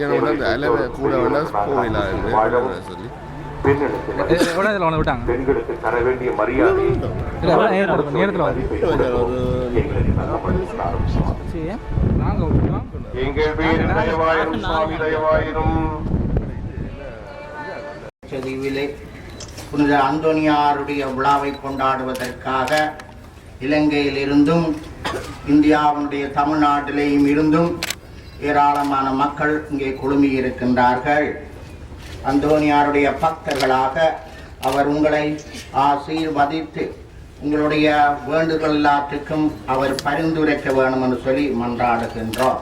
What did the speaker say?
கூட வேண்டாம் போயிடலாம் சொல்லி. பெண்ணிடத்தில் எவ்வளோ இதில் ஒன்று விட்டாங்க பெண்களுக்கு தர வேண்டிய மரியாதை. இல்லை எவ்வளோ நேரத்தில் நேரத்தில் வந்து. எங்களுக்கு நல்ல ஆரம்பிச்சோம். சரி நாங்கள் விட்டுலாம் எங்கள் பேர் தயவாயிரும் சுவாமி தயவாயிரும். செறிவிலே புனித அந்தோனியாருடைய விழாவை கொண்டாடுவதற்காக இலங்கையிலிருந்தும் இந்தியாவினுடைய தமிழ்நாட்டிலேயும் இருந்தும் ஏராளமான மக்கள் இங்கே குழுமி இருக்கின்றார்கள். அந்தோனியாருடைய பக்தர்களாக அவர் உங்களை ஆசீர்வதித்து உங்களுடைய வேண்டுகோள் எல்லாத்துக்கும் அவர் பரிந்துரைக்க வேணும் என்று சொல்லி மன்றாடுகின்றோம்.